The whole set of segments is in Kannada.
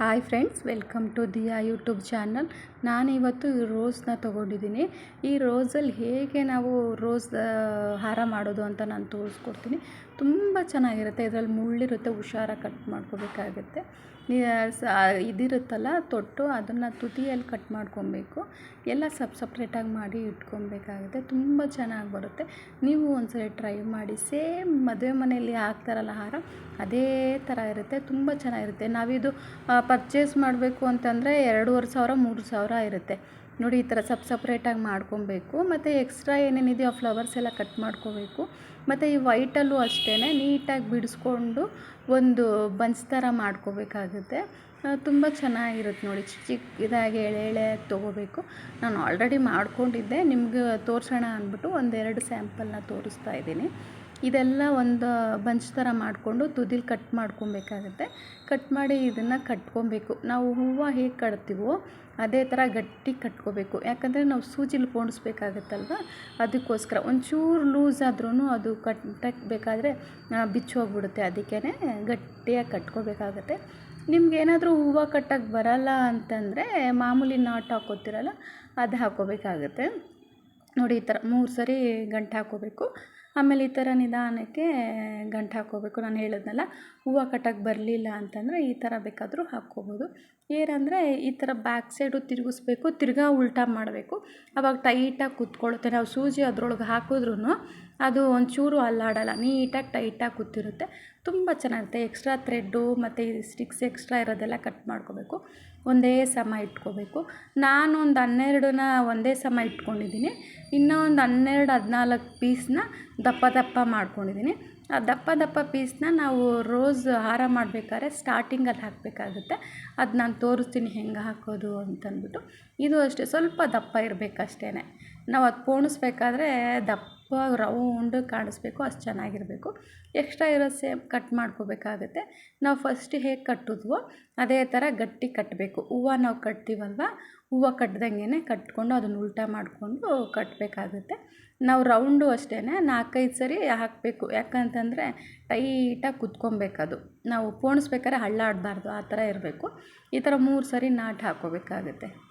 Hi friends welcome to the YouTube channel ನಾನಿವತ್ತು ಈ ರೋಸ್ನ ತೊಗೊಂಡಿದ್ದೀನಿ. ಈ ರೋಸಲ್ಲಿ ಹೇಗೆ ನಾವು ರೋಸ್ ಹಾರ ಮಾಡೋದು ಅಂತ ನಾನು ತೋರಿಸ್ಕೊಡ್ತೀನಿ. ತುಂಬ ಚೆನ್ನಾಗಿರುತ್ತೆ. ಇದರಲ್ಲಿ ಮುಳ್ಳಿರುತ್ತೆ ಹುಷಾರಾಗಿ ಕಟ್ ಮಾಡ್ಕೋಬೇಕಾಗುತ್ತೆ. ಇದಿರುತ್ತಲ್ಲ ತೊಟ್ಟು, ಅದನ್ನು ತುದಿಯಲ್ಲಿ ಕಟ್ ಮಾಡ್ಕೊಬೇಕು. ಎಲ್ಲ ಸಪ್, ಸಪ್ರೇಟಾಗಿ ಮಾಡಿ ಇಟ್ಕೊಬೇಕಾಗುತ್ತೆ. ತುಂಬ ಚೆನ್ನಾಗಿ ಬರುತ್ತೆ. ನೀವು ಒಂದ್ಸರಿ ಟ್ರೈ ಮಾಡಿ. ಸೇಮ್ ಮದುವೆ ಮನೆಯಲ್ಲಿ ಹಾಕ್ತಾರಲ್ಲ ಹಾರ, ಅದೇ ಥರ ಇರುತ್ತೆ. ತುಂಬ ಚೆನ್ನಾಗಿರುತ್ತೆ. ನಾವಿದು ಪರ್ಚೇಸ್ ಮಾಡಬೇಕು ಅಂತಂದರೆ ಎರಡೂವರೆ ಸಾವಿರ, ಮೂರು ಸಾವಿರ ಇರುತ್ತೆ. ನೋಡಿ ಈ ಥರ ಸಪ್ ಸಪ್ರೇಟಾಗಿ ಮಾಡ್ಕೊಬೇಕು. ಮತ್ತು ಎಕ್ಸ್ಟ್ರಾ ಏನೇನಿದೆಯೋ ಫ್ಲವರ್ಸ್ ಎಲ್ಲ ಕಟ್ ಮಾಡ್ಕೋಬೇಕು. ಮತ್ತು ಈ ವೈಟಲ್ಲೂ ಅಷ್ಟೇ ನೀಟಾಗಿ ಬಿಡಿಸ್ಕೊಂಡು ಒಂದು ಬನ್ಸ್ ಥರ ಮಾಡ್ಕೋಬೇಕಾಗುತ್ತೆ. ತುಂಬ ಚೆನ್ನಾಗಿರುತ್ತೆ ನೋಡಿ. ಚಿಕ್ಕ ಇದಾಗಿ ಎಳೆ ಎಳೆ ತೊಗೋಬೇಕು. ನಾನು ಆಲ್ರೆಡಿ ಮಾಡ್ಕೊಂಡಿದ್ದೆ. ನಿಮಗೆ ತೋರಿಸೋಣ ಅಂದ್ಬಿಟ್ಟು ಒಂದೆರಡು ಸ್ಯಾಂಪಲ್ನ ತೋರಿಸ್ತಾ ಇದ್ದೀನಿ. ಇದೆಲ್ಲ ಒಂದು ಬಂಚ್ ಥರ ಮಾಡಿಕೊಂಡು ತುದಿಲಿ ಕಟ್ ಮಾಡ್ಕೊಬೇಕಾಗತ್ತೆ. ಕಟ್ ಮಾಡಿ ಇದನ್ನು ಕಟ್ಕೊಬೇಕು. ನಾವು ಹೂವು ಹೇಗೆ ಕಟ್ತೀವೋ ಅದೇ ಥರ ಗಟ್ಟಿ ಕಟ್ಕೋಬೇಕು. ಯಾಕಂದರೆ ನಾವು ಸೂಜಿಲಿ ಪೋಣಿಸ್ಬೇಕಾಗತ್ತಲ್ವ? ಅದಕ್ಕೋಸ್ಕರ ಒಂಚೂರು ಲೂಸ್ ಆದ್ರೂ ಅದು ಕಟ್ಟಬೇಕಾದ್ರೆ ಬೇಕಾದರೆ ಬಿಚ್ಚೋಗ್ಬಿಡುತ್ತೆ. ಅದಕ್ಕೇ ಗಟ್ಟಿಯಾಗಿ ಕಟ್ಕೋಬೇಕಾಗತ್ತೆ. ನಿಮ್ಗೆ ಏನಾದರೂ ಹೂವು ಕಟ್ಟಕ್ಕೆ ಬರಲ್ಲ ಅಂತಂದರೆ ಮಾಮೂಲಿ ನಾಟ್ ಹಾಕೋತಿರಲ್ಲ, ಅದು ಹಾಕೋಬೇಕಾಗತ್ತೆ. ನೋಡಿ ಈ ಥರ ಮೂರು ಸರಿ ಗಂಟು ಹಾಕೋಬೇಕು. ಆಮೇಲೆ ಈ ಥರ ನಿಧಾನಕ್ಕೆ ಗಂಟು ಹಾಕ್ಕೋಬೇಕು. ನಾನು ಹೇಳಿದ್ನಲ್ಲ, ಹೂವು ಕಟ್ಟೋಕ್ಕೆ ಬರಲಿಲ್ಲ ಅಂತಂದರೆ ಈ ಥರ ಬೇಕಾದರೂ ಹಾಕ್ಕೋಬೋದು. ಏನಂದರೆ ಈ ಥರ ಬ್ಯಾಕ್ ಸೈಡು ತಿರುಗಿಸ್ಬೇಕು, ತಿರ್ಗಾ ಉಲ್ಟಾ ಮಾಡಬೇಕು. ಅವಾಗ ಟೈಟಾಗಿ ಕೂತ್ಕೊಳ್ಳುತ್ತೆ. ನಾವು ಸೂಜಿ ಅದರೊಳಗೆ ಹಾಕಿದ್ರೂ ಅದು ಒಂಚೂರು ಅಲ್ಲಾಡಲ್ಲ, ನೀಟಾಗಿ ಟೈಟಾಗಿ ಕೂತಿರುತ್ತೆ. ತುಂಬ ಚೆನ್ನಾಗಿರುತ್ತೆ. ಎಕ್ಸ್ಟ್ರಾ ಥ್ರೆಡ್ಡು ಮತ್ತು ಈ ಸ್ಟಿಕ್ಸ್ ಎಕ್ಸ್ಟ್ರಾ ಇರೋದೆಲ್ಲ ಕಟ್ ಮಾಡ್ಕೋಬೇಕು. ಒಂದೇ ಸಮ ಇಟ್ಕೋಬೇಕು. ನಾನೊಂದು ಹನ್ನೆರಡನ್ನ ಒಂದೇ ಸಮ ಇಟ್ಕೊಂಡಿದ್ದೀನಿ. ಇನ್ನೂ ಒಂದು ಹನ್ನೆರಡು ಹದಿನಾಲ್ಕು ಪೀಸ್ನ ದಪ್ಪ ದಪ್ಪ ಮಾಡ್ಕೊಂಡಿದ್ದೀನಿ. ಆ ದಪ್ಪ ದಪ್ಪ ಪೀಸ್ನ ನಾವು ರೋಸ್ ಹಾರ ಮಾಡಬೇಕಾದ್ರೆ ಸ್ಟಾರ್ಟಿಂಗಲ್ಲಿ ಹಾಕಬೇಕಾಗುತ್ತೆ. ಅದು ನಾನು ತೋರಿಸ್ತೀನಿ ಹೆಂಗೆ ಹಾಕೋದು ಅಂತಂದ್ಬಿಟ್ಟು. ಇದು ಅಷ್ಟೇ, ಸ್ವಲ್ಪ ದಪ್ಪ ಇರಬೇಕಷ್ಟೇ ನಾವು ಅದು ಪೋಣಿಸ್ಬೇಕಾದ್ರೆ ದಪ್ಪ ರೌಂಡ್ ಕಾಣಿಸ್ಬೇಕು, ಅಷ್ಟು ಚೆನ್ನಾಗಿರಬೇಕು. ಎಕ್ಸ್ಟ್ರಾ ಇರೋ ಸೇಮ್ ಕಟ್ ಮಾಡ್ಕೋಬೇಕಾಗುತ್ತೆ. ನಾವು ಫಸ್ಟ್ ಹೇಗೆ ಕಟ್ಟಿದ್ವೋ ಅದೇ ಥರ ಗಟ್ಟಿ ಕಟ್ಟಬೇಕು ಹೂವು ನಾವು ಕಟ್ತೀವಲ್ವ? ಹೂವು ಕಟ್ಟಿದಂಗೆ ಕಟ್ಕೊಂಡು ಅದನ್ನು ಉಲ್ಟಾ ಮಾಡಿಕೊಂಡು ಕಟ್ಟಬೇಕಾಗುತ್ತೆ ನಾವು ರೌಂಡು ಅಷ್ಟೇ ನಾಲ್ಕೈದು ಸರಿ ಹಾಕಬೇಕು. ಯಾಕಂತಂದರೆ ಟೈಟಾಗಿ ಕುತ್ಕೊಬೇಕದು. ನಾವು ಪೋಣಿಸ್ಬೇಕಾದ್ರೆ ಹಳ್ಳಾಡಬಾರ್ದು, ಆ ಥರ ಇರಬೇಕು. ಈ ಥರ ಮೂರು ಸರಿ ನಾಟ್ ಹಾಕ್ಕೋಬೇಕಾಗುತ್ತೆ.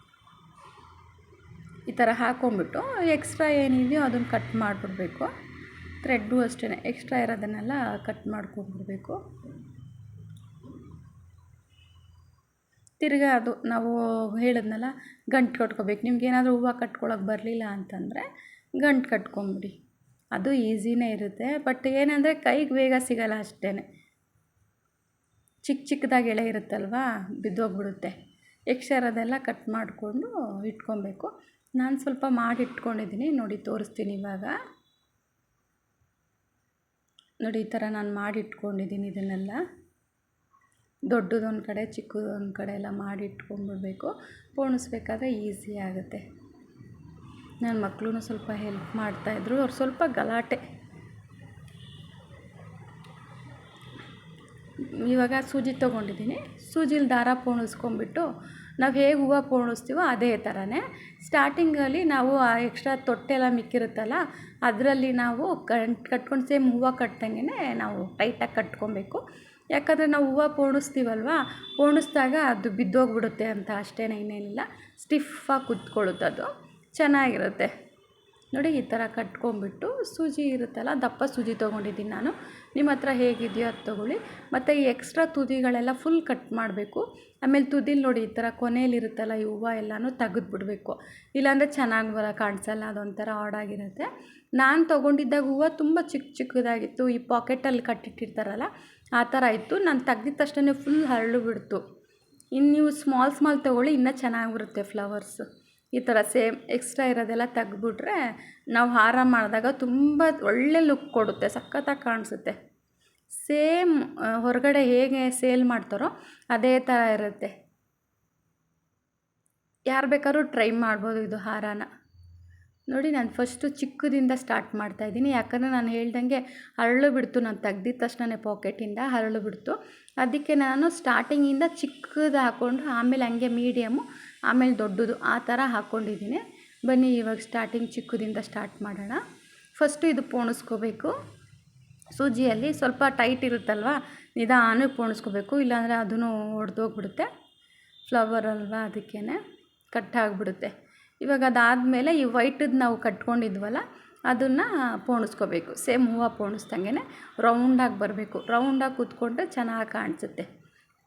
ಈ ಥರ ಹಾಕ್ಕೊಂಬಿಟ್ಟು ಎಕ್ಸ್ಟ್ರಾ ಏನಿದೆಯೋ ಅದನ್ನು ಕಟ್ ಮಾಡಿಬಿಡ್ಬೇಕು. ಥ್ರೆಡ್ಡು ಅಷ್ಟೇ ಎಕ್ಸ್ಟ್ರಾ ಇರೋದನ್ನೆಲ್ಲ ಕಟ್ ಮಾಡ್ಕೊಂಡ್ಬಿಡ್ಬೇಕು ತಿರ್ಗಾ ಅದು ನಾವು ಹೇಳಿದ್ನಲ್ಲ, ಗಂಟು ಕಟ್ಕೋಬೇಕು. ನಿಮ್ಗೆ ಏನಾದರೂ ಹೂವು ಕಟ್ಕೊಳಕ್ಕೆ ಬರಲಿಲ್ಲ ಅಂತಂದರೆ ಗಂಟು ಕಟ್ಕೊಂಬಿಡಿ. ಅದು ಈಸಿನೇ ಇರುತ್ತೆ, ಬಟ್ ಏನಂದರೆ ಕೈಗೆ ಬೇಗ ಸಿಗಲ್ಲ ಅಷ್ಟೇ ಚಿಕ್ಕ ಚಿಕ್ಕದಾಗಿ ಎಳೆ ಇರುತ್ತಲ್ವಾ, ಬಿದ್ದೋಗ್ಬಿಡುತ್ತೆ. ಎಕ್ಸ್ಟ್ರಾ ಇರೋದೆಲ್ಲ ಕಟ್ ಮಾಡಿಕೊಂಡು ಇಟ್ಕೊಬೇಕು. ನಾನು ಸ್ವಲ್ಪ ಮಾಡಿ ಇಟ್ಕೊಂಡಿದ್ದೀನಿ ನೋಡಿ, ತೋರಿಸ್ತೀನಿ ಇವಾಗ. ನೋಡಿ, ಈ ಥರ ನಾನು ಮಾಡಿ ಇಟ್ಕೊಂಡಿದ್ದೀನಿ ಇದನ್ನೆಲ್ಲ ದೊಡ್ಡದೊಂದು ಕಡೆ ಚಿಕ್ಕದೊಂದು ಕಡೆ ಎಲ್ಲ ಮಾಡಿ ಇಟ್ಕೊಂಡ್ಬಿಡ್ಬೇಕು ಪೋಣಿಸ್ಬೇಕಾದ್ರೆ ಈಸಿ ಆಗುತ್ತೆ. ನನ್ನ ಮಕ್ಕಳು ಸ್ವಲ್ಪ ಹೆಲ್ಪ್ ಮಾಡ್ತಾಯಿದ್ರು ಅವ್ರು ಸ್ವಲ್ಪ ಗಲಾಟೆ. ಇವಾಗ ಸೂಜಿ ತೊಗೊಂಡಿದ್ದೀನಿ. ಸೂಜಿಲಿ ದಾರ ಪೋಣಿಸ್ಕೊಂಡ್ಬಿಟ್ಟು ನಾವು ಹೇಗೆ ಹೂವು ಪೋಣಿಸ್ತೀವೋ ಅದೇ ಥರನೇ ಸ್ಟಾರ್ಟಿಂಗಲ್ಲಿ ನಾವು ಆ ಎಕ್ಸ್ಟ್ರಾ ತೊಟ್ಟೆಲ್ಲ ಮಿಕ್ಕಿರುತ್ತಲ್ಲ, ಅದರಲ್ಲಿ ನಾವು ಕಂಟ್ ಕಟ್ಕೊಂಡು ಸೇಮ್ ಹೂವು ಕಟ್ದಂಗೆ ನಾವು ಟೈಟಾಗಿ ಕಟ್ಕೊಬೇಕು. ಯಾಕಂದರೆ ನಾವು ಹೂವು ಪೋಣಿಸ್ತೀವಲ್ವ, ಪೋಣಿಸ್ದಾಗ ಅದು ಬಿದ್ದೋಗ್ಬಿಡುತ್ತೆ ಅಂತ ಅಷ್ಟೇ ಇನ್ನೇನಿಲ್ಲ. ಸ್ಟಿಫಾಗಿ ಕುತ್ಕೊಳ್ಳುತ್ತೆ ಅದು ಚೆನ್ನಾಗಿರುತ್ತೆ. ನೋಡಿ, ಈ ಥರ ಕಟ್ಕೊಂಬಿಟ್ಟು ಸೂಜಿ ಇರುತ್ತಲ್ಲ, ದಪ್ಪ ಸೂಜಿ ತೊಗೊಂಡಿದ್ದೀನಿ ನಾನು. ನಿಮ್ಮ ಹತ್ರ ಹೇಗಿದೆಯೋ ಅದು ತೊಗೊಳ್ಳಿ. ಮತ್ತು ಈ ಎಕ್ಸ್ಟ್ರಾ ತುದಿಗಳೆಲ್ಲ ಫುಲ್ ಕಟ್ ಮಾಡಬೇಕು. ಆಮೇಲೆ ತುದಿಲಿ ನೋಡಿ, ಈ ಥರ ಕೊನೆಯಲ್ಲಿರುತ್ತಲ್ಲ ಈ ಹೂವು ಎಲ್ಲನೂ ತೆಗೆದ್ಬಿಡ್ಬೇಕು. ಇಲ್ಲಾಂದರೆ ಚೆನ್ನಾಗಿ ಬರ, ಕಾಣಿಸಲ್ಲ, ಅದೊಂಥರ ಆಡಾಗಿರುತ್ತೆ ನಾನು ತೊಗೊಂಡಿದ್ದಾಗ ಹೂವು ತುಂಬ ಚಿಕ್ಕ ಚಿಕ್ಕದಾಗಿತ್ತು. ಈ ಪಾಕೆಟಲ್ಲಿ ಕಟ್ಟಿಟ್ಟಿರ್ತಾರಲ್ಲ, ಆ ಥರ ಇತ್ತು. ನಾನು ತೆಗ್ದಿದ ತಕ್ಷಣ ಫುಲ್ ಹರಳು ಬಿಡ್ತು. ಇನ್ನು ನೀವು ಸ್ಮಾಲ್ ಸ್ಮಾಲ್ ತೊಗೊಳ್ಳಿ, ಇನ್ನೂ ಚೆನ್ನಾಗಿ ಬರುತ್ತೆ ಫ್ಲವರ್ಸ್ ಈ ಥರ ಸೇಮ್ ಎಕ್ಸ್ಟ್ರಾ ಇರೋದೆಲ್ಲ ತೆಗ್ದ್ಬಿಟ್ರೆ ನಾವು ಹಾರ ಮಾಡಿದಾಗ ತುಂಬ ಒಳ್ಳೆ ಲುಕ್ ಕೊಡುತ್ತೆ, ಸಖತ್ತಾಗಿ ಕಾಣಿಸುತ್ತೆ. ಸೇಮ್ ಹೊರಗಡೆ ಹೇಗೆ ಸೇಲ್ ಮಾಡ್ತಾರೋ ಅದೇ ಥರ ಇರುತ್ತೆ. ಯಾರು ಬೇಕಾದ್ರೂ ಟ್ರೈ ಮಾಡ್ಬೋದು ಇದು ಹಾರನ. ನೋಡಿ ನಾನು ಫಸ್ಟು ಚಿಕ್ಕದಿಂದ ಸ್ಟಾರ್ಟ್ ಮಾಡ್ತಾಯಿದ್ದೀನಿ ಯಾಕಂದರೆ ನಾನು ಹೇಳ್ದಂಗೆ ಹರಳು ಬಿಡ್ತು, ನಾನು ತೆಗ್ದಿದ ತಕ್ಷಣ ಪಾಕೆಟಿಂದ ಹರಳು ಬಿಡ್ತು. ಅದಕ್ಕೆ ನಾನು ಸ್ಟಾರ್ಟಿಂಗಿಂದ ಚಿಕ್ಕದು ಹಾಕ್ಕೊಂಡು ಆಮೇಲೆ ಹಂಗೆ ಮೀಡಿಯಮ್ಮು ಆಮೇಲೆ ದೊಡ್ಡದು ಆ ಥರ ಹಾಕ್ಕೊಂಡಿದ್ದೀನಿ. ಬನ್ನಿ ಇವಾಗ ಸ್ಟಾರ್ಟಿಂಗ್ ಚಿಕ್ಕದಿಂದ ಸ್ಟಾರ್ಟ್ ಮಾಡೋಣ. ಫಸ್ಟು ಇದು ಪೋಣಿಸ್ಕೋಬೇಕು. ಸೂಜಿಯಲ್ಲಿ ಸ್ವಲ್ಪ ಟೈಟ್ ಇರುತ್ತಲ್ವ? ನಿಧಾನಕ್ಕೆ ಪೋಣಿಸ್ಕೋಬೇಕು. ಇಲ್ಲಾಂದರೆ ಅದೂ ಒಡೆದೋಗ್ಬಿಡುತ್ತೆ. ಫ್ಲವರ್ ಅಲ್ವಾ ಅದಕ್ಕೇ ಕಟ್ ಆಗಿಬಿಡುತ್ತೆ. ಇವಾಗ ಅದಾದಮೇಲೆ ಈ ವೈಟದ್ದು ನಾವು ಕಟ್ಕೊಂಡಿದ್ವಲ್ಲ, ಅದನ್ನು ಪೋಣಿಸ್ಕೋಬೇಕು. ಸೇಮ್ ಹೂವು ಪೋಣಿಸ್ದಂಗೆ ರೌಂಡಾಗಿ ಬರಬೇಕು. ರೌಂಡಾಗಿ ಕೂತ್ಕೊಂಡ್ರೆ ಚೆನ್ನಾಗಿ ಕಾಣಿಸುತ್ತೆ.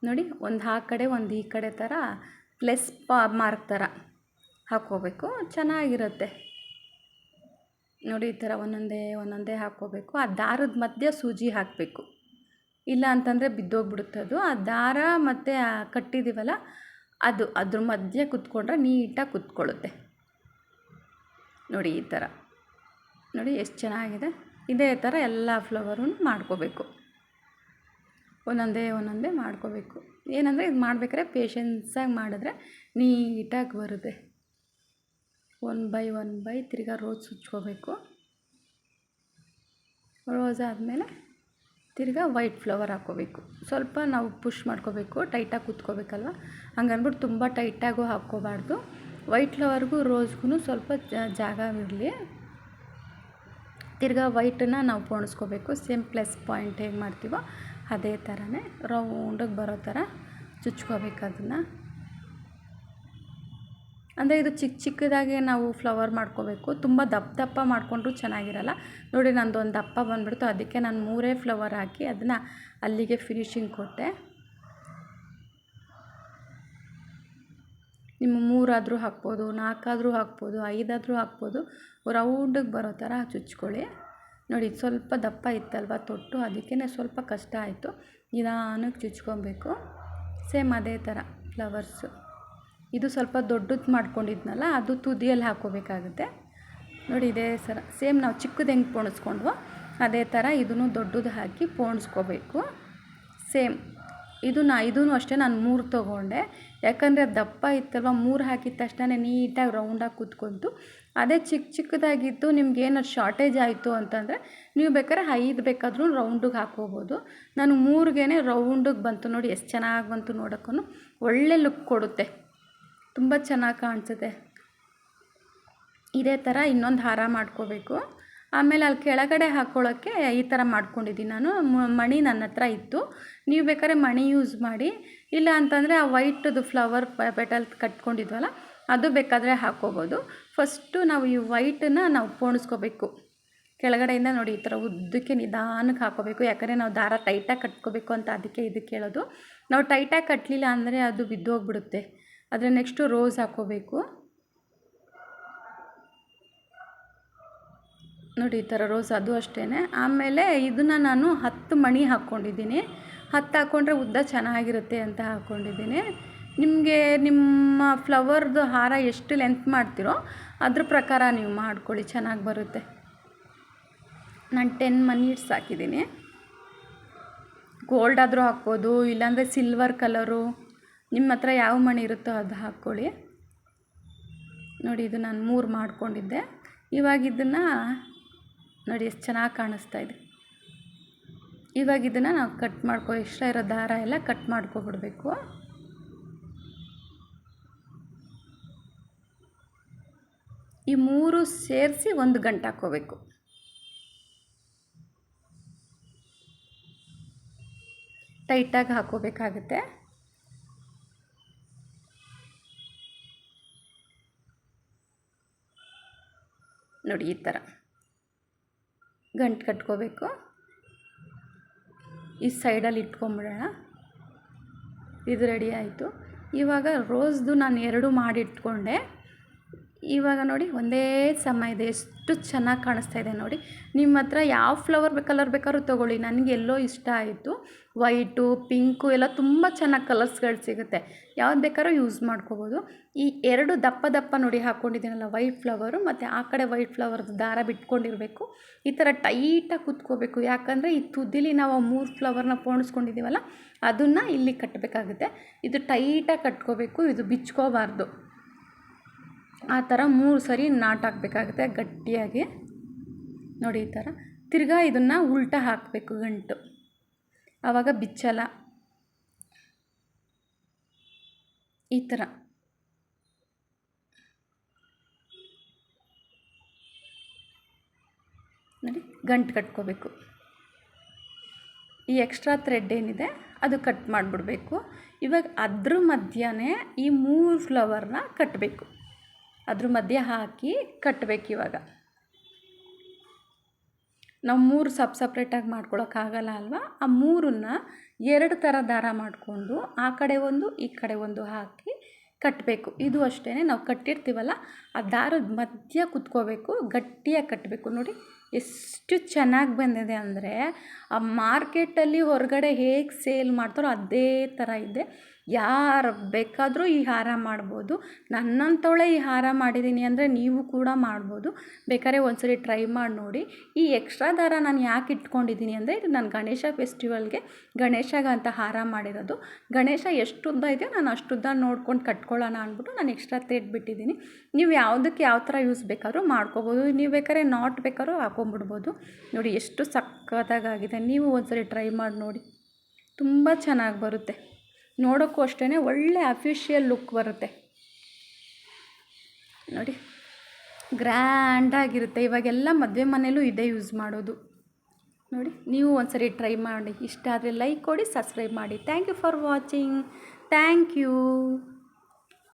ನೋಡಿ, ಒಂದು ಆ ಕಡೆ, ಒಂದು ಈ ಕಡೆ ಥರ ಪ್ಲಸ್ ಪಾ ಮಾರ್ಕ್ ಥರ ಹಾಕ್ಕೋಬೇಕು. ಚೆನ್ನಾಗಿರುತ್ತೆ. ನೋಡಿ ಈ ಥರ ಒಂದೊಂದೇ ಒಂದೊಂದೇ ಹಾಕ್ಕೋಬೇಕು. ಆ ದಾರದ ಮಧ್ಯೆ ಸೂಜಿ ಹಾಕಬೇಕು. ಇಲ್ಲ ಅಂತಂದರೆ ಬಿದ್ದೋಗ್ಬಿಡುತ್ತೆ ಅದು. ಆ ದಾರ ಮತ್ತು ಆ ಕಟ್ಟಿದ್ದೀವಲ್ಲ ಅದು ಅದ್ರ ಮಧ್ಯೆ ಕುತ್ಕೊಂಡ್ರೆ ನೀಟಾಗಿ ಕುತ್ಕೊಳ್ಳುತ್ತೆ. ನೋಡಿ ಈ ಥರ. ನೋಡಿ ಎಷ್ಟು ಚೆನ್ನಾಗಿದೆ. ಇದೇ ಥರ ಎಲ್ಲ ಫ್ಲವರೂ ಮಾಡ್ಕೋಬೇಕು. ಒಂದೊಂದೇ ಒಂದೊಂದೇ ಮಾಡ್ಕೋಬೇಕು. ಏನಂದರೆ ಇದು ಮಾಡ್ಬೇಕಾದ್ರೆ ಪೇಶೆನ್ಸಾಗಿ ಮಾಡಿದ್ರೆ ನೀಟಾಗಿ ಬರುತ್ತೆ. ಒನ್ ಬೈ ಒನ್ ಬೈ ತಿರ್ಗಾ ರೋಸ್ ಸುಚ್ಕೋಬೇಕು. ರೋಸ್ ಆದಮೇಲೆ ತಿರ್ಗಾ ವೈಟ್ ಫ್ಲವರ್ ಹಾಕ್ಕೋಬೇಕು. ಸ್ವಲ್ಪ ನಾವು ಪುಷ್ ಮಾಡ್ಕೋಬೇಕು ಟೈಟಾಗಿ ಕೂತ್ಕೋಬೇಕಲ್ವ? ಹಂಗನ್ಬಿಟ್ಟು ತುಂಬ ಟೈಟಾಗೂ ಹಾಕ್ಕೋಬಾರ್ದು. ವೈಟ್ ಫ್ಲವರ್ಗೂ ರೋಸ್ಗೂ ಸ್ವಲ್ಪ ಜಾಗ ಇರಲಿ. ತಿರ್ಗಾ ವೈಟನ್ನು ನಾವು ಪೋಣಿಸ್ಕೋಬೇಕು. ಸೇಮ್ ಪ್ಲಸ್ ಪಾಯಿಂಟ್ ಹೇಗೆ ಮಾಡ್ತೀವೋ ಅದೇ ಥರನೇ ರೌಂಡಗೆ ಬರೋ ಥರ ಚುಚ್ಕೋಬೇಕು ಅದನ್ನು. ಅಂದರೆ ಇದು ಚಿಕ್ಕ ಚಿಕ್ಕದಾಗಿ ನಾವು ಫ್ಲವರ್ ಮಾಡ್ಕೋಬೇಕು. ತುಂಬ ದಪ್ಪ ದಪ್ಪ ಮಾಡಿಕೊಂಡ್ರೂ ಚೆನ್ನಾಗಿರಲ್ಲ. ನೋಡಿ ನಂದು ಒಂದು ದಪ್ಪ ಬಂದುಬಿಡ್ತು. ಅದಕ್ಕೆ ನಾನು ಮೂರೇ ಫ್ಲವರ್ ಹಾಕಿ ಅದನ್ನು ಅಲ್ಲಿಗೆ ಫಿನಿಶಿಂಗ್ ಕೊಟ್ಟೆ. ನಿಮ್ಮ ಮೂರಾದರೂ ಹಾಕ್ಬೋದು, ನಾಲ್ಕಾದರೂ ಹಾಕ್ಬೋದು, ಐದಾದರೂ ಹಾಕ್ಬೋದು. ರೌಂಡಿಗೆ ಬರೋ ಥರ ಚುಚ್ಕೊಳ್ಳಿ. ನೋಡಿ ಸ್ವಲ್ಪ ದಪ್ಪ ಇತ್ತಲ್ವ ತೊಟ್ಟು ಅದಕ್ಕೇ ಸ್ವಲ್ಪ ಕಷ್ಟ ಆಯಿತು. ನಿಧಾನಕ್ಕೆ ಚುಚ್ಕೊಬೇಕು. ಸೇಮ್ ಅದೇ ಥರ ಫ್ಲವರ್ಸು. ಇದು ಸ್ವಲ್ಪ ದೊಡ್ಡದು ಮಾಡ್ಕೊಂಡಿದ್ನಲ್ಲ, ಅದು ತುದಿಯಲ್ಲಿ ಹಾಕೋಬೇಕಾಗುತ್ತೆ. ನೋಡಿ, ಇದೇ ಸರ, ಸೇಮ್ ನಾವು ಚಿಕ್ಕದು ಹೆಂಗೆ ಪೋಣಿಸ್ಕೊಂಡ್ವೋ, ಅದೇ ಥರ ಇದನ್ನು ದೊಡ್ಡದು ಹಾಕಿ ಪೋಣಿಸ್ಕೋಬೇಕು. ಸೇಮ್. ಇದನ್ನು ಇದೂ ಅಷ್ಟೇ ನಾನು ಮೂರು ತೊಗೊಂಡೆ. ಯಾಕಂದರೆ ದಪ್ಪ ಇತ್ತಲ್ವ, ಮೂರು ಹಾಕಿದ ತಕ್ಷಣ ನೀಟಾಗಿ ರೌಂಡಾಗಿ ಕೂತ್ಕೊಂತು. ಅದೇ ಚಿಕ್ಕ ಚಿಕ್ಕದಾಗಿದ್ದು ನಿಮ್ಗೆ ಏನಾದ್ರು ಶಾರ್ಟೇಜ್ ಆಯಿತು ಅಂತಂದರೆ ನೀವು ಬೇಕಾದ್ರೆ ಐದು ಬೇಕಾದ್ರೂ ರೌಂಡಿಗೆ ಹಾಕ್ಕೋಬೋದು. ನಾನು ಮೂರಿಗೇ ರೌಂಡಿಗೆ ಬಂತು ನೋಡಿ, ಎಷ್ಟು ಚೆನ್ನಾಗಿ ಬಂತು ನೋಡೋಕ್ಕೂ ಒಳ್ಳೆ ಲುಕ್ ಕೊಡುತ್ತೆ. ತುಂಬ ಚೆನ್ನಾಗಿ ಕಾಣಿಸುತ್ತೆ. ಇದೇ ಥರ ಇನ್ನೊಂದು ಹಾರ ಮಾಡ್ಕೋಬೇಕು. ಆಮೇಲೆ ಅಲ್ಲಿ ಕೆಳಗಡೆ ಹಾಕ್ಕೊಳ್ಳೋಕ್ಕೆ ಈ ಥರ ಮಾಡ್ಕೊಂಡಿದ್ದೀನಿ ನಾನು. ಮಣಿ ನನ್ನ ಹತ್ರ ಇತ್ತು. ನೀವು ಬೇಕಾದ್ರೆ ಮಣಿ ಯೂಸ್ ಮಾಡಿ. ಇಲ್ಲ ಅಂತಂದರೆ ಆ ವೈಟದು ಫ್ಲವರ್ ಪೆಟಲ್ ಕಟ್ಕೊಂಡಿದ್ವಲ್ಲ, ಅದು ಬೇಕಾದರೆ ಹಾಕ್ಕೋಬೋದು. ಫಸ್ಟು ನಾವು ಈ ವೈಟನ್ನ ನಾವು ಪೋಣಿಸ್ಕೋಬೇಕು. ಕೆಳಗಡೆಯಿಂದ ನೋಡಿ ಈ ಥರ ಉದ್ದಕ್ಕೆ ನಿಧಾನಕ್ಕೆ ಹಾಕೋಬೇಕು ಯಾಕಂದರೆ ನಾವು ದಾರ ಟೈಟಾಗಿ ಕಟ್ಕೋಬೇಕು ಅಂತ ಅದಕ್ಕೆ ಇದಕ್ಕೆ ಹೇಳೋದು. ನಾವು ಟೈಟಾಗಿ ಕಟ್ಟಲಿಲ್ಲ ಅಂದರೆ ಅದು ಬಿದ್ದೋಗ್ಬಿಡುತ್ತೆ. ಅದರ ನೆಕ್ಸ್ಟು ರೋಸ್ ಹಾಕ್ಕೋಬೇಕು. ನೋಡಿ, ಈ ಥರ ರೋಸ್ ಅದು ಅಷ್ಟೇ ಆಮೇಲೆ ಇದನ್ನು ನಾನು ಹತ್ತು ಮಣಿ ಹಾಕ್ಕೊಂಡಿದ್ದೀನಿ. ಹತ್ತು ಹಾಕ್ಕೊಂಡ್ರೆ ಉದ್ದ ಚೆನ್ನಾಗಿರುತ್ತೆ ಅಂತ ಹಾಕ್ಕೊಂಡಿದ್ದೀನಿ ನಿಮಗೆ ನಿಮ್ಮ ಫ್ಲವರ್ದು ಹಾರ ಎಷ್ಟು ಲೆಂತ್ ಮಾಡ್ತೀರೋ ಅದ್ರ ಪ್ರಕಾರ ನೀವು ಮಾಡ್ಕೊಳ್ಳಿ, ಚೆನ್ನಾಗಿ ಬರುತ್ತೆ. ನಾನು ಟೆನ್ ಮನೀಟ್ಸ್ ಹಾಕಿದ್ದೀನಿ. ಗೋಲ್ಡ್ ಆದರೂ ಹಾಕ್ಬೋದು, ಇಲ್ಲಾಂದರೆ ಸಿಲ್ವರ್ ಕಲರು. ನಿಮ್ಮ ಹತ್ರ ಯಾವ ಮಣಿ ಇರುತ್ತೋ ಅದು ಹಾಕ್ಕೊಳ್ಳಿ. ನೋಡಿ, ಇದು ನಾನು ಮೂರು ಮಾಡಿಕೊಂಡಿದ್ದೆ. ಇವಾಗ ಇದನ್ನು ನೋಡಿ ಎಷ್ಟು ಚೆನ್ನಾಗಿ ಕಾಣಿಸ್ತಾ ಇದೆ. ಇವಾಗ ಇದನ್ನು ನಾವು ಕಟ್ ಮಾಡ್ಕೊ ಇಷ್ಟ ಇರೋ ದಾರ ಎಲ್ಲ ಕಟ್ ಮಾಡ್ಕೊಬಿಡ್ಬೇಕು. ಈ ಮೂರು ಸೇರಿಸಿ ಒಂದು ಗಂಟೆ ಹಾಕ್ಕೋಬೇಕು. ಟೈಟಾಗಿ ಹಾಕೋಬೇಕಾಗುತ್ತೆ ನೋಡಿ ಈ ಥರ ಗಂಟು ಕಟ್ಕೋಬೇಕು. ಈ ಸೈಡಲ್ಲಿ ಇಟ್ಕೊಂಬಿಡೋಣ. ಇದು ರೆಡಿ ಆಯಿತು. ಇವಾಗ ರೋಸ್ದು ನಾನು ಎರಡು ಮಾಡಿಟ್ಕೊಂಡೆ. ಇವಾಗ ನೋಡಿ ಒಂದೇ ಸಮಯದ ಇದೆ. ಎಷ್ಟು ಚೆನ್ನಾಗಿ ಕಾಣಿಸ್ತಾ ಇದೆ ನೋಡಿ. ನಿಮ್ಮ ಹತ್ರ ಯಾವ ಫ್ಲವರ್ ಕಲರ್ ಬೇಕಾದ್ರೂ ತೊಗೊಳ್ಳಿ. ನನಗೆ ಎಲ್ಲೋ ಇಷ್ಟ ಆಯಿತು. ವೈಟು, ಪಿಂಕು ಎಲ್ಲ ತುಂಬ ಚೆನ್ನಾಗಿ ಕಲರ್ಸ್ಗಳು ಸಿಗುತ್ತೆ. ಯಾವ್ದು ಬೇಕಾದ್ರೂ ಯೂಸ್ ಮಾಡ್ಕೋಬೋದು. ಈ ಎರಡು ದಪ್ಪ ದಪ್ಪ ನೋಡಿ ಹಾಕ್ಕೊಂಡಿದ್ದೀನಲ್ಲ ವೈಟ್ ಫ್ಲವರು ಮತ್ತು ಆ ಕಡೆ ವೈಟ್ ಫ್ಲವರ್ದು ದಾರ ಬಿಟ್ಕೊಂಡಿರಬೇಕು. ಈ ಥರ ಟೈಟಾಗಿ ಕುತ್ಕೋಬೇಕು. ಯಾಕಂದರೆ ಈ ತುದಿಲಿ ನಾವು ಮೂರು ಫ್ಲವರ್ನ ಪೋಣಿಸ್ಕೊಂಡಿದ್ದೀವಲ್ಲ, ಅದನ್ನು ಇಲ್ಲಿ ಕಟ್ಟಬೇಕಾಗುತ್ತೆ ಇದು ಟೈಟಾಗಿ ಕಟ್ಕೋಬೇಕು, ಇದು ಬಿಚ್ಕೋಬಾರ್ದು. ಆ ಥರ ಮೂರು ಸರಿ ನಾಟಾಕಬೇಕಾಗುತ್ತೆ ಗಟ್ಟಿಯಾಗಿ. ನೋಡಿ ಈ ಥರ. ತಿರ್ಗಾ ಇದನ್ನು ಉಲ್ಟಾ ಹಾಕಬೇಕು ಗಂಟು. ಆವಾಗ ಬಿಚ್ಚಲ್ಲ. ಈ ಥರ. ನೋಡಿ, ಗಂಟು ಕಟ್ಕೋಬೇಕು. ಈ ಎಕ್ಸ್ಟ್ರಾ ಥ್ರೆಡ್ ಏನಿದೆ, ಅದು ಕಟ್ ಮಾಡಿಬಿಡ್ಬೇಕು. ಇವಾಗ ಅದ್ರ ಮಧ್ಯನೇ ಈ ಮೂರು ಫ್ಲವರ್ನ ಕಟ್ಟಬೇಕು ಅದ್ರ ಮಧ್ಯೆ ಹಾಕಿ ಕಟ್ಟಬೇಕು ಇವಾಗ. ನಾವು ಮೂರು ಸಪ್ ಸಪ್ರೇಟಾಗಿ ಮಾಡ್ಕೊಳೋಕ್ಕಾಗಲ್ಲ ಅಲ್ವಾ? ಆ ಮೂರನ್ನ ಎರಡು ಥರ ದಾರ ಮಾಡಿಕೊಂಡು ಆ ಕಡೆ ಒಂದು, ಈ ಕಡೆ ಒಂದು ಹಾಕಿ ಕಟ್ಟಬೇಕು ಇದು ಅಷ್ಟೇ ನಾವು ಕಟ್ಟಿರ್ತೀವಲ್ಲ, ಆ ದಾರದ ಮಧ್ಯ ಕುತ್ಕೋಬೇಕು, ಗಟ್ಟಿಯಾಗಿ ಕಟ್ಟಬೇಕು ನೋಡಿ, ಎಷ್ಟು ಚೆನ್ನಾಗಿ ಬಂದಿದೆ ಅಂದರೆ ಆ ಮಾರ್ಕೆಟಲ್ಲಿ ಹೊರಗಡೆ ಹೇಗೆ ಸೇಲ್ ಮಾಡ್ತಾರೋ ಅದೇ ಥರ ಇದೆ. ಯಾರು ಬೇಕಾದರೂ ಈ ಹಾರ ಮಾಡ್ಬೋದು. ನನ್ನಂಥವಳೆ ಈ ಹಾರ ಮಾಡಿದ್ದೀನಿ ಅಂದರೆ ನೀವು ಕೂಡ ಮಾಡ್ಬೋದು. ಬೇಕಾದ್ರೆ ಒಂದ್ಸರಿ ಟ್ರೈ ಮಾಡಿ ನೋಡಿ. ಈ ಎಕ್ಸ್ಟ್ರಾ ದಾರ ನಾನು ಯಾಕೆ ಇಟ್ಕೊಂಡಿದ್ದೀನಿ ಅಂದರೆ ಇದು ನಾನು ಗಣೇಶ ಫೆಸ್ಟಿವಲ್ಗೆ ಗಣೇಶಗಂತ ಹಾರ ಮಾಡಿರೋದು. ಗಣೇಶ ಎಷ್ಟು ಉದ್ದ ಇದೆಯೋ ನಾನು ಅಷ್ಟು ಉದ್ದ ನೋಡ್ಕೊಂಡು ಕಟ್ಕೊಳ್ಳೋಣ ಅಂದ್ಬಿಟ್ಟು ನಾನು ಎಕ್ಸ್ಟ್ರಾ ಥ್ರೆಡ್ ಬಿಟ್ಟಿದ್ದೀನಿ ನೀವು ಯಾವುದಕ್ಕೆ ಯಾವ ಥರ ಯೂಸ್ ಬೇಕಾದ್ರೂ ಮಾಡ್ಕೋಬೋದು. ನೀವು ಬೇಕಾದ್ರೆ ನಾಟ್ ಬೇಕಾದ್ರೂ ಹಾಕೊಂಬಿಡ್ಬೋದು ನೋಡಿ ಎಷ್ಟು ಸಕ್ಕತ್ತಾಗಿದೆ ನೀವು ಒಂದ್ಸರಿ ಟ್ರೈ ಮಾಡಿ ನೋಡಿ. ತುಂಬ ಚೆನ್ನಾಗಿ ಬರುತ್ತೆ. ನೋಡೋಕ್ಕೂ ಅಷ್ಟೇ ಒಳ್ಳೆ ಅಫಿಷಿಯಲ್ ಲುಕ್ ಬರುತ್ತೆ. ನೋಡಿ ಗ್ರ್ಯಾಂಡಾಗಿರುತ್ತೆ ಇವಾಗೆಲ್ಲ ಮದುವೆ ಮನೇಲೂ ಇದೇ ಯೂಸ್ ಮಾಡೋದು. ನೋಡಿ, ನೀವು ಒಂದ್ಸರಿ ಟ್ರೈ ಮಾಡಿ. ಇಷ್ಟ ಆದರೆ ಲೈಕ್ ಕೊಡಿ, ಸಬ್ಸ್ಕ್ರೈಬ್ ಮಾಡಿ. Thank you for watching. Thank you.